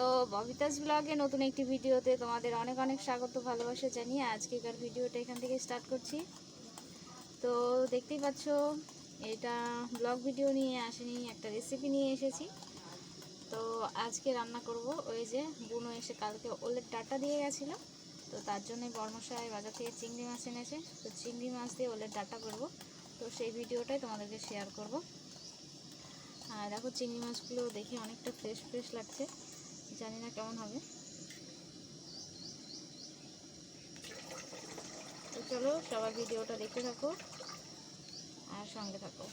তো ববিতাস ব্লগে নতুন একটি ভিডিওতে তোমাদের অনেক অনেক স্বাগত, ভালোবাসা জানিয়ে আজকেকার ভিডিওটা এখান থেকে স্টার্ট করছি। তো দেখতেই পাচ্ছ, এটা ব্লগ ভিডিও নিয়ে আসেনি, একটা রেসিপি নিয়ে এসেছি। তো আজকে রান্না করব, ওই যে বুনো এসে কালকে ওলের ডাটা দিয়ে গেছিল। তো তার জন্য বর্মশাই বাজার থেকে চিংড়ি মাছ এনেছে। তো চিংড়ি মাছ দিয়ে ওলের ডাটা করব। তো সেই ভিডিওটাই তোমাদেরকে শেয়ার করব। আর দেখো চিংড়ি মাছগুলো দেখে অনেকটা ফ্রেশ ফ্রেশ লাগছে। জানি না কেমন হবে। তো চলো, সবার ভিডিওটা দেখতে থাকো আর সঙ্গে থাকো।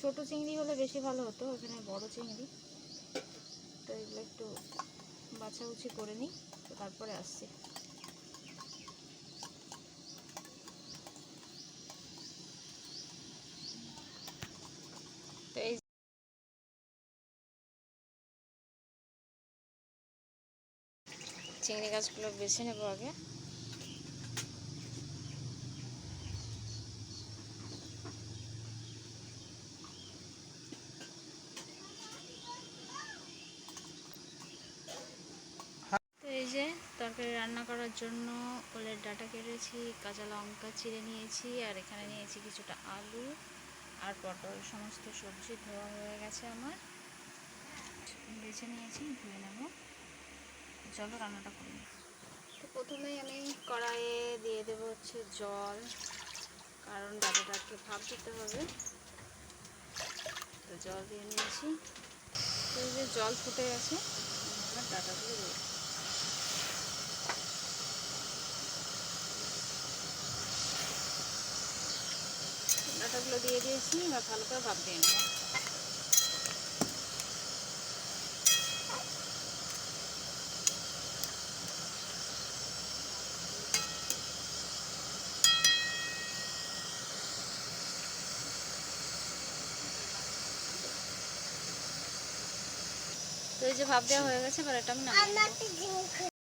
ছোট চিংড়ি হলে বেশি ভালো হতো এখানে বড় চিংড়ি। তো এগুলো একটু বাছাবুছি করে নিই, তো তারপরে আসছি তো এই চিংড়ি গাছগুলো বেছে নেব আগে। এই যে তরকারি রান্না করার জন্য ওলের ডাটা কেটেছি, কাঁচা লঙ্কা চিড়ে নিয়েছি, আর এখানে নিয়েছি কিছুটা আলু আর পটল। সমস্ত সবজি ধোয়া হয়ে গেছে আমার। বেছে নিয়েছি, ধুয়ে নেব। চলো রান্নাটা করি তো প্রথমেই আমি কড়াইয়ে দিয়ে দেবো হচ্ছে জল, কারণ ডাটাটাকে ভাপ দিতে হবে। তো জল দিয়ে নিয়েছি। যে জল ফুটে গেছে, এবার ডাটাগুলো দেবো। ডাটাগুলো দিয়ে দিয়েছি, এবার ভালো করে ভাপ দিয়ে নেব। তো এই যে ভাপ দেওয়া হয়ে গেছে এবার এটা আমি নামিয়ে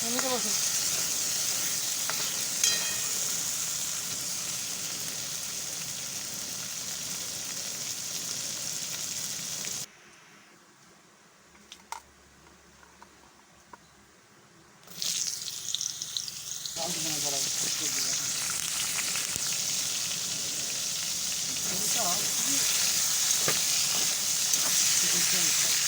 নেব। আমি সাহায্য পাচ্ছিল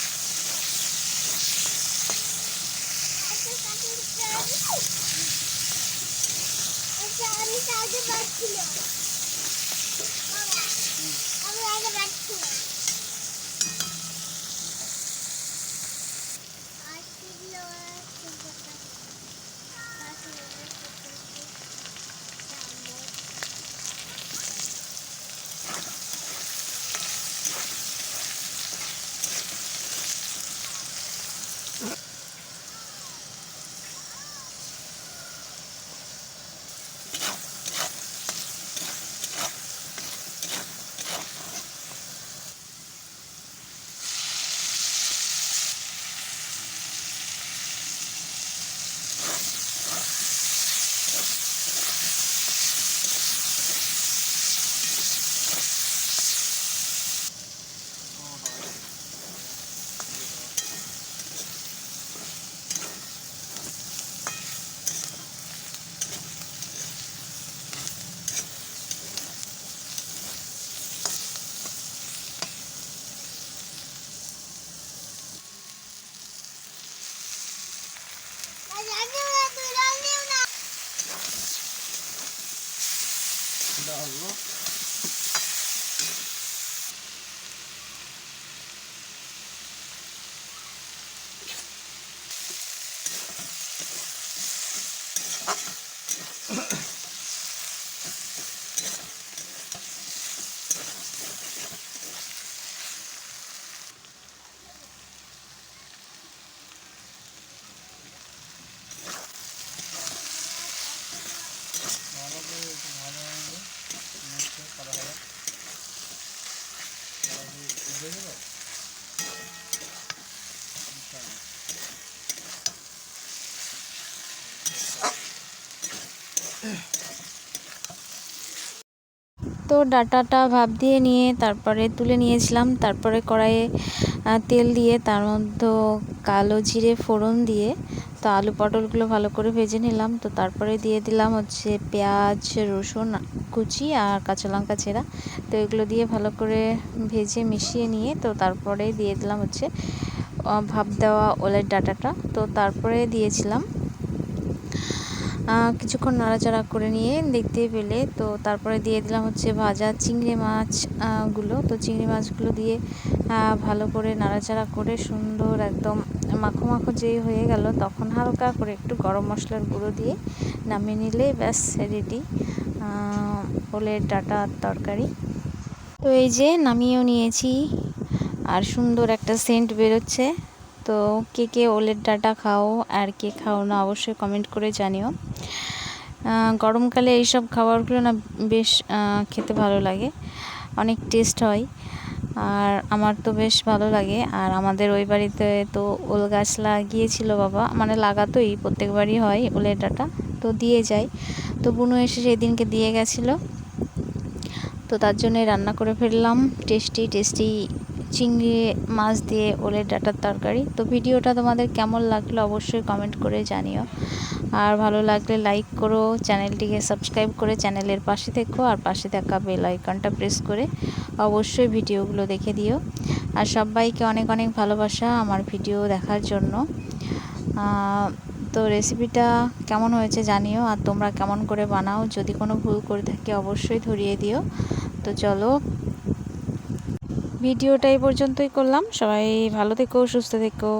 আমি আগে পাচ্ছি না 그다음으로 তো ডাটাটা ভাপ দিয়ে নিয়ে তারপরে তুলে নিয়েছিলাম। তারপরে কড়াইয়ে তেল দিয়ে, তার মধ্যে কালো জিরে ফোড়ন দিয়ে, তো আলু পটলগুলো ভালো করে ভেজে নিলাম। তো তারপরে দিয়ে দিলাম হচ্ছে পেঁয়াজ, রসুন, কুচি আর কাঁচা লঙ্কা ছেঁড়া। তো এগুলো দিয়ে ভালো করে ভেজে মিশিয়ে নিয়ে, তো তারপরে দিয়ে দিলাম হচ্ছে ভাপ দেওয়া ওলের ডাটাটা। তো তারপরে দিয়েছিলাম কিছুক্ষণ নাড়াচাড়া করে নিয়ে দেখতে পেলে। তো তারপরে দিয়ে দিলাম হচ্ছে ভাজা চিংড়ি মাছ আহ, গুলো। তো চিংড়ি মাছগুলো দিয়ে ভালো করে নাড়াচাড়া করে সুন্দর একদম মাখো মাখো যেই হয়ে গেল তখন হালকা করে একটু গরম মশলার গুঁড়ো দিয়ে নামিয়ে নিলে ব্যাস রেডি ওলের ডাটা তরকারি। তো এই যে নামিয়েও নিয়েছি আর সুন্দর একটা সেন্ট বেরোচ্ছে। তো কে কে ওলের ডাটা খাও আর কে খাও না অবশ্যই কমেন্ট করে জানিও। গরমকালে এইসব খাবারগুলো না বেশ খেতে ভালো লাগে, অনেক টেস্ট হয়। আর আমার তো বেশ ভালো লাগে, আর আমাদের ওই বাড়িতে তো ওল গাছ লাগিয়েছিল বাবা মানে লাগাতোই, প্রত্যেকবারই হয় ওলের ডাটা, তো দিয়ে যায়। তো বুনু এসে সেই দিনকে দিয়ে গেছিল, তো তার জন্যই রান্না করে ফেললাম টেস্টি টেস্টি চিংড়ি, মাছ দিয়ে ওলের ডাটার তরকারি। তো ভিডিওটা তোমাদের কেমন লাগল অবশ্যই কমেন্ট করে জানিও। আর ভালো লাগলে লাইক করো, চ্যানেলটিকে সাবস্ক্রাইব করে চ্যানেলের পাশে থেকো, আর পাশে থাকা বেল আইকনটা প্রেস করে অবশ্যই ভিডিওগুলো দেখে দিও। আর সবাইকে অনেক অনেক ভালোবাসা আমার ভিডিও দেখার জন্য। তো রেসিপিটা কেমন হয়েছে জানিও, আর তোমরা কেমন করে বানাও, যদি কোনো ভুল করে থাকি অবশ্যই ধরিয়ে দিও। তো চলো ভিডিওটা এই পর্যন্তই করলাম। সবাই ভালো থেকো, সুস্থ থেকো।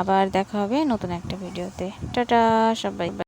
আবার দেখা হবে নতুন একটা ভিডিওতে। টাটা, সবাই.